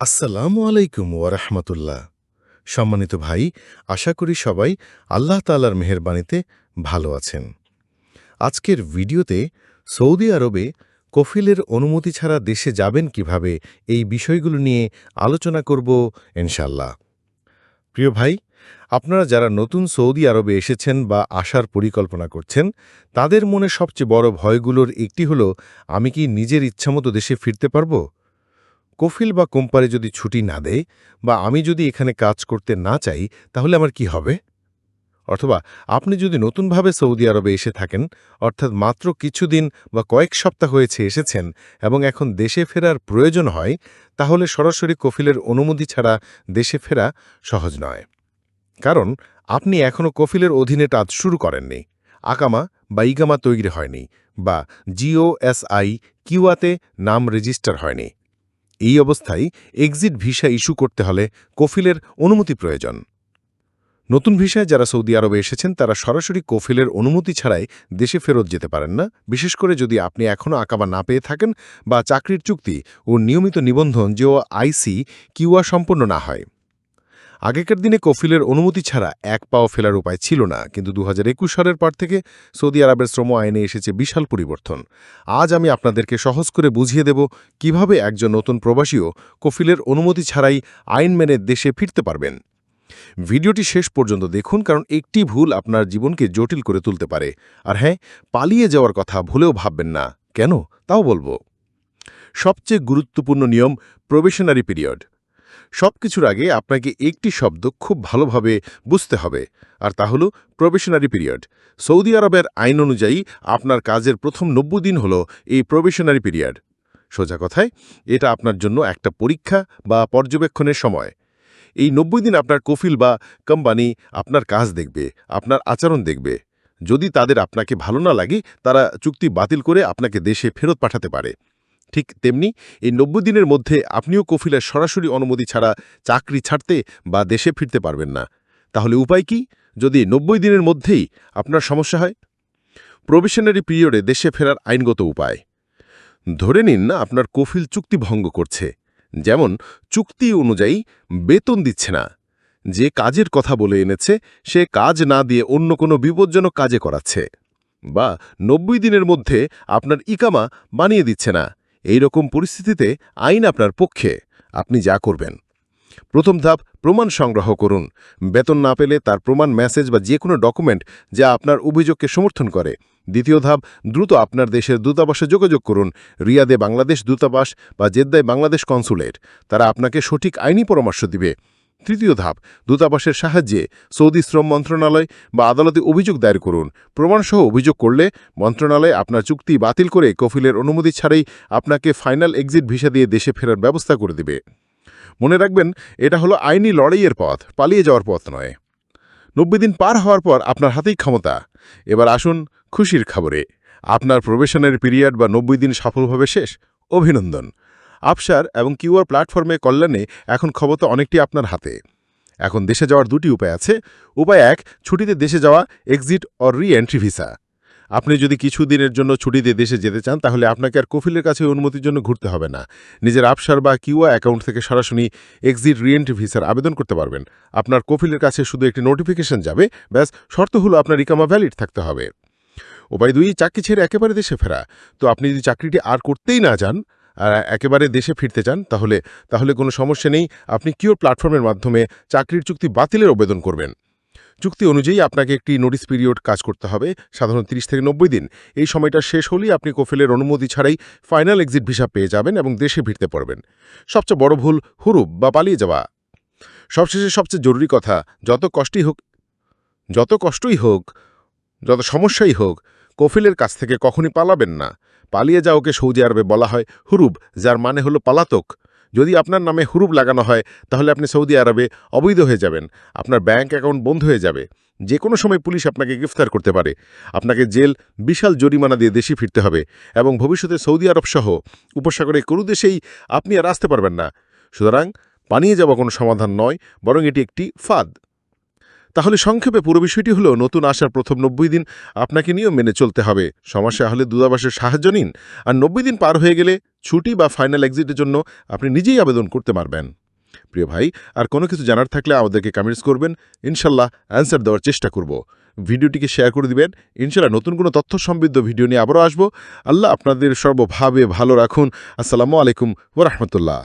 আসসালামু আলাইকুম ওয়ারহমতুল্লাহ সম্মানিত ভাই, আশা করি সবাই আল্লাহ তালার মেহেরবানিতে ভালো আছেন। আজকের ভিডিওতে সৌদি আরবে কফিলের অনুমতি ছাড়া দেশে যাবেন কীভাবে এই বিষয়গুলো নিয়ে আলোচনা করব ইনশাল্লাহ প্রিয় ভাই, আপনারা যারা নতুন সৌদি আরবে এসেছেন বা আসার পরিকল্পনা করছেন, তাদের মনে সবচেয়ে বড় ভয়গুলোর একটি হল, আমি কি নিজের ইচ্ছামতো দেশে ফিরতে পারব? কফিল বা কোম্পানি যদি ছুটি না দেয় বা আমি যদি এখানে কাজ করতে না চাই, তাহলে আমার কি হবে? অথবা আপনি যদি নতুনভাবে সৌদি আরবে এসে থাকেন, অর্থাৎ মাত্র কিছুদিন বা কয়েক সপ্তাহ হয়েছে এসেছেন এবং এখন দেশে ফেরার প্রয়োজন হয়, তাহলে সরাসরি কফিলের অনুমতি ছাড়া দেশে ফেরা সহজ নয়। কারণ আপনি এখনও কফিলের অধীনে কাজ শুরু করেননি, আকামা বা ইগামা তৈরি হয়নি বা জিওএসআই কিউয়াতে নাম রেজিস্টার হয়নি। এই অবস্থায় এক্সিট ভিসা ইস্যু করতে হলে কফিলের অনুমতি প্রয়োজন। নতুন ভিসায় যারা সৌদি আরবে এসেছেন, তারা সরাসরি কফিলের অনুমতি ছাড়াই দেশে ফেরত যেতে পারেন না। বিশেষ করে যদি আপনি এখনও আঁকাবা না পেয়ে থাকেন বা চাকরির চুক্তি ও নিয়মিত নিবন্ধন যে ও আইসি কিউয়া সম্পন্ন না হয়। আগেকার দিনে কফিলের অনুমতি ছাড়া এক পাও ফেলার উপায় ছিল না, কিন্তু দু হাজার একুশ সালের পর থেকে সৌদি আরবের শ্রম আইনে এসেছে বিশাল পরিবর্তন। আজ আমি আপনাদেরকে সহজ করে বুঝিয়ে দেব কীভাবে একজন নতুন প্রবাসীও কফিলের অনুমতি ছাড়াই আইন মেনে দেশে ফিরতে পারবেন। ভিডিওটি শেষ পর্যন্ত দেখুন, কারণ একটি ভুল আপনার জীবনকে জটিল করে তুলতে পারে। আর হ্যাঁ পালিয়ে যাওয়ার কথা ভুলেও ভাববেন না। কেন? তাও বলব। সবচেয়ে গুরুত্বপূর্ণ নিয়ম প্রবেশনারি পিরিয়ড। সবকিছুর আগে আপনাকে একটি শব্দ খুব ভালোভাবে বুঝতে হবে, আর তা হল প্রবেশনারি পিরিয়ড। সৌদি আরবের আইন অনুযায়ী আপনার কাজের প্রথম নব্বই দিন হল এই প্রবেশনারি পিরিয়ড। সোজা কথায়, এটা আপনার জন্য একটা পরীক্ষা বা পর্যবেক্ষণের সময়। এই নব্বই দিন আপনার কফিল বা কোম্পানি আপনার কাজ দেখবে, আপনার আচরণ দেখবে। যদি তাদের আপনাকে ভালো না লাগে, তারা চুক্তি বাতিল করে আপনাকে দেশে ফেরত পাঠাতে পারে। ঠিক তেমনি এই নব্বই দিনের মধ্যে আপনিও কফিলের সরাসরি অনুমতি ছাড়া চাকরি ছাড়তে বা দেশে ফিরতে পারবেন না। তাহলে উপায় কি? যদি নব্বই দিনের মধ্যেই আপনার সমস্যা হয়? প্রবেশনারি পিরিয়ডে দেশে ফেরার আইনগত উপায়। ধরে নিন না আপনার কফিল চুক্তি ভঙ্গ করছে। যেমন, চুক্তি অনুযায়ী বেতন দিচ্ছে না। যে কাজের কথা বলে এনেছে, সে কাজ না দিয়ে অন্য কোনো বিপজ্জনক কাজে করাচ্ছে। বা, নব্বই দিনের মধ্যে আপনার ইকামা বানিয়ে দিচ্ছে না। এই রকম পরিস্থিতিতে আইন আপনার পক্ষে। আপনি যা করবেন। প্রথম ধাপ, প্রমাণ সংগ্রহ করুন। বেতন না পেলে তার প্রমাণ মেসেজ বা যে কোনো ডকুমেন্ট যা আপনার অভিযোগকে সমর্থন করে। দ্বিতীয় ধাপ, দ্রুত আপনার দেশের দূতাবাসে যোগাযোগ করুন। রিয়াদে বাংলাদেশ দূতাবাস বা জেদ্দায় বাংলাদেশ কনসুলেট। তারা আপনাকে সঠিক আইনি পরামর্শ দিবে। তৃতীয় ধাপ, দূতাবাসের সাহায্যে সৌদি শ্রম মন্ত্রণালয় বা আদালতে অভিযোগ দায়ের করুন। প্রমাণসহ অভিযোগ করলে মন্ত্রণালয় আপনার চুক্তি বাতিল করে কফিলের অনুমতি ছাড়াই আপনাকে ফাইনাল এক্সিট ভিসা দিয়ে দেশে ফেরার ব্যবস্থা করে দেবে। মনে রাখবেন, এটা হলো আইনি লড়াইয়ের পথ, পালিয়ে যাওয়ার পথ নয়। নব্বই দিন পার হওয়ার পর আপনার হাতেই ক্ষমতা। এবার আসুন খুশির খবরে। আপনার প্রবেশনের পিরিয়ড বা নব্বই দিন সফলভাবে শেষ। অভিনন্দন। আপসার এবং কিউআর প্ল্যাটফর্মে কল্যাণে এখন ক্ষমতা অনেকটি আপনার হাতে। এখন দেশে যাওয়ার দুটি উপায় আছে। উপায় এক, ছুটিতে দেশে যাওয়া এক্সিট অর রি এন্ট্রি ভিসা আপনি যদি কিছু দিনের জন্য ছুটিতে দেশে যেতে চান, তাহলে আপনাকে আর কফিলের কাছে অনুমতির জন্য ঘুরতে হবে না। নিজের আপসার বা কিউআ অ্যাকাউন্ট থেকে সরাসরি এক্সিট রিএন্ট্রি ভিসার আবেদন করতে পারবেন। আপনার কফিলের কাছে শুধু একটি নোটিফিকেশন যাবে। ব্যাস, শর্ত হলো আপনার ইকামা ভ্যালিড থাকতে হবে। উপায় দুই, চাকরি ছেড়ে একেবারে দেশে ফেরা। তো আপনি যদি চাকরিটি আর করতেই না যান একেবারে দেশে ফিরতে চান, তাহলে তাহলে কোনো সমস্যা নেই। আপনি কিওর প্ল্যাটফর্মের মাধ্যমে চাকরির চুক্তি বাতিলের আবেদন করবেন। চুক্তি অনুযায়ী আপনাকে একটি নোটিস পিরিয়ড কাজ করতে হবে সাধারণত তিরিশ থেকে নব্বই দিন। এই সময়টা শেষ হলেই আপনি কোফেলের অনুমতি ছাড়াই ফাইনাল এক্সিট ভিসা পেয়ে যাবেন এবং দেশে ফিরতে পারবেন। সবচেয়ে বড় ভুল, হুরুপ বা পালিয়ে যাওয়া। সবশেষে সবচেয়ে জরুরি কথা, যত কষ্টই হোক, যত কষ্টই হোক, যত সমস্যাই হোক, কফিলের কাছ থেকে কখনই পালাবেন না। পালিয়ে যাওয়াকে সৌদি আরবে বলা হয় হুরুব, যার মানে হলো পালাতক। যদি আপনার নামে হুরুব লাগানো হয়, তাহলে আপনি সৌদি আরবে অবৈধ হয়ে যাবেন। আপনার ব্যাংক অ্যাকাউন্ট বন্ধ হয়ে যাবে। যে কোনো সময় পুলিশ আপনাকে গ্রেফতার করতে পারে। আপনাকে জেল, বিশাল জরিমানা দিয়ে দেশে ফিরতে হবে এবং ভবিষ্যতে সৌদি আরব সহ উপসাগরে কোনো দেশেই আপনি আর আসতে পারবেন না। সুতরাং পানিয়ে যাওয়া কোনো সমাধান নয়, বরং এটি একটি ফাঁদ। তাহলে সংক্ষেপে পুরো বিষয়টি হলো, নতুন আসার প্রথম নব্বই দিন আপনাকে নিয়েও মেনে চলতে হবে। সমস্যা হলে দূতাবাসের সাহায্য নিন আর নব্বই দিন পার হয়ে গেলে ছুটি বা ফাইনাল এক্সিটের জন্য আপনি নিজেই আবেদন করতে পারবেন। প্রিয় ভাই, আর কোনো কিছু জানার থাকলে আমাদেরকে কমেন্টস করবেন। ইনশাল্লাহ অ্যান্সার দেওয়ার চেষ্টা করব। ভিডিওটিকে শেয়ার করে দিবেন। ইনশাল্লাহ নতুন কোনো তথ্য সমৃদ্ধ ভিডিও নিয়ে আবারও আসব। আল্লাহ আপনাদের সর্বভাবে ভালো রাখুন। আসসালামু আলাইকুম ওরহমতুল্লাহ